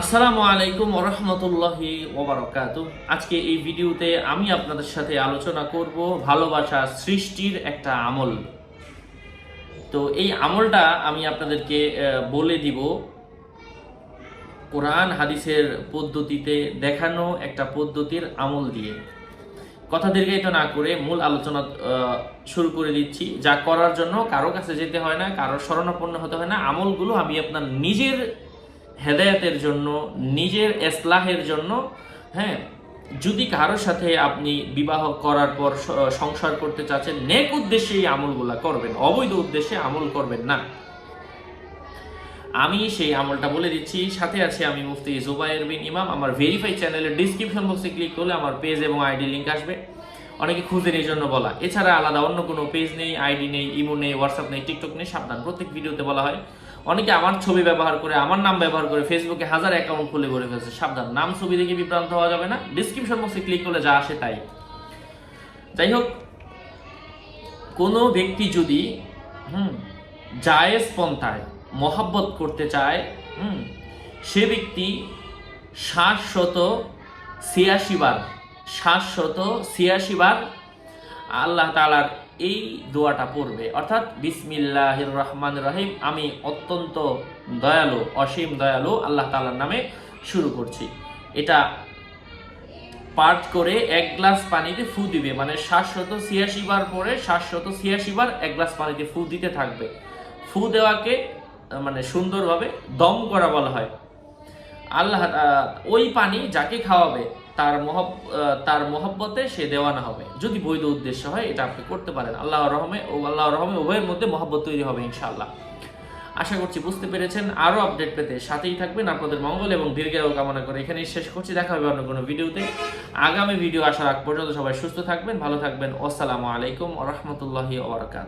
আসসালামু আলাইকুম ওরহমতুল্লাহি ওবরাকাত আজকে এই ভিডিওতে আমি আপনাদের সাথে আলোচনা করব ভালোবাসা সৃষ্টির একটা আমল। তো এই আমলটা আমি আপনাদেরকে বলে দিব। কোরআন হাদিসের পদ্ধতিতে দেখানো একটা পদ্ধতির আমল দিয়ে। কথা দীর্ঘায়িত না করে মূল আলোচনা শুরু করে দিচ্ছি। যা করার জন্য কারও কাছে যেতে হয় না, কারও শরণাপন্ন হতে হয় না। আমলগুলো আমি আপনার নিজের হেদায়েতের জন্য, নিজের এসলাহের জন্য হ্যাঁ যদি কারোর সাথে আপনি বিবাহ করার পর সংসার করতে চাচ্ছেন, নেক উদ্দেশ্যে এই আমলগুলা করবেন, অবৈধ উদ্দেশ্যে আমল করবেন না। আমি সেই আমলটা বলে দিচ্ছি, সাথে আছে আমি মুফতি জুবাইর বিন ইমাম, আমার ভেরিফাই চ্যানেলের ডিসক্রিপশন বক্সে ক্লিক করলে আমার পেজ এবং আইডি লিঙ্ক আসবে। অনেকে খুঁজেন এই জন্য বলা। এছাড়া আলাদা অন্য কোনো পেজ নেই আইডি নেই ইমো নেই হোয়াটসঅ্যাপ নেই টিকটক নেই, সাবধান। প্রত্যেক ভিডিওতে বলা হয়। অনেকে আমার ছবি ব্যবহার করে, আমার নাম ব্যবহার করে ফেসবুকে হাজার অ্যাকাউন্ট খুলে করে ফেলছে। সাবধান। নাম, ছবি দেখে বিভ্রান্ত হওয়া যাবে না। ডিসক্রিপশন বক্সে ক্লিক করলে যা আসে তাই। যাই হোক, কোনো ব্যক্তি যদি, হুম, জায়েজ পন্থায় মহাব্বত করতে চায়, হুম, সে ব্যক্তি সাতশত ছিয়াশি বার সাতশত ছিয়াশি বার আল্লাহ তালার এই দোয়াটা পড়বে। অর্থাৎ বিসমিল্লাহির রহমান রহিম, আমি অত্যন্ত দয়ালু, অসীম দয়ালু আল্লাহ তালার নামে শুরু করছি। এটা পাঠ করে এক গ্লাস পানিতে ফু দিবে মানে সাতশত ছিয়াশি বার পরে সাতশত ছিয়াশি বার এক গ্লাস পানিতে ফু দিতে থাকবে। ফু দেওয়াকে মানে সুন্দরভাবে দম করা বলা হয়। আল্লাহ ওই পানি যাকে খাওয়াবে তার মহব তার মহব্বতে সে দেওয়ানা হবে। যদি বৈধ উদ্দেশ্য হয়, এটা আপনি করতে পারেন। আল্লাহ রহমে ও আল্লাহ রহমে উভয়ের মধ্যে মহব্বত তৈরি হবে, ইনশাআল্লাহ। আশা করছি বুঝতে পেরেছেন। আরও আপডেট পেতে সাথেই থাকবেন আপনাদের মঙ্গল এবং দীর্ঘায়ু কামনা করে এখানেই শেষ করছি। দেখা হবে অন্য কোনো ভিডিওতে। আগামী ভিডিও আসার আগ পর্যন্ত সবাই সুস্থ থাকবেন, ভালো থাকবেন। আসসালামু আলাইকুম রহমতুল্লাহি ওবরাকাত